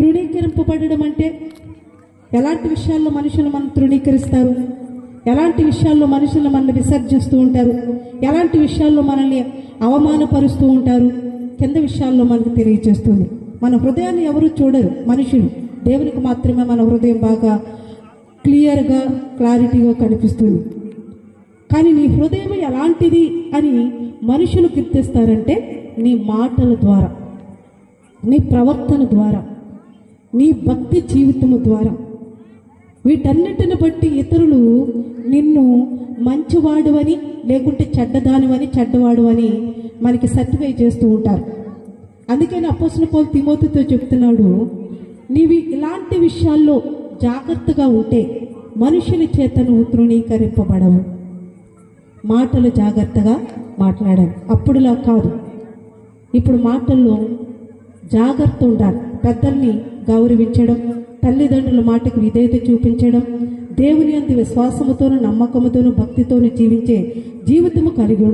తృణీకరింపబడడం అంటే ఎలాంటి విషయాల్లో మనుషులు మనం తృణీకరిస్తారు? ఎలాంటి విషయాల్లో మనుషులు మనల్ని విసర్జిస్తూ ఉంటారు? ఎలాంటి విషయాల్లో మనల్ని అవమానపరుస్తూ ఉంటారు? కింద విషయాల్లో మనకు తెలియజేస్తుంది మన హృదయాన్ని ఎవరు చూడరు. మనుషులు. దేవునికి మాత్రమే మన హృదయం బాగా క్లియర్గా క్లారిటీగా కనిపిస్తుంది. కానీ నీ హృదయం ఎలాంటిది అని మనుషులు గుర్తిస్తారంటే నీ మాటల ద్వారా నీ ప్రవర్తన ద్వారా. నీ భక్తి జీవితము ద్వారా. వీటన్నిటిని బట్టి ఇతరులు నిన్ను మంచివాడువని లేకుంటే చెడ్డదానివని చెడ్డవాడువని మనకి సర్టిఫై చేస్తూ ఉంటారు. అందుకని అపోసిన పోల్ తిమోతితో చెప్తున్నాడు నీవి ఇలాంటి విషయాల్లో జాగ్రత్తగా ఉంటే మనుషుల చేతను నువ్వు తృణీకరింపబడవు. మాటలు జాగ్రత్తగా మాట్లాడాలి. అప్పుడులా కాదు. ఇప్పుడు మాటల్లో జాగ్రత్త ఉండాలి. పెద్దల్ని గౌరవించడం తల్లిదండ్రుల మాటకు విధేయత చూపించడం దేవుని అంత విశ్వాసముతోనూ నమ్మకముతోనూ భక్తితోనూ జీవించే జీవితము కలిగి ఉండాలి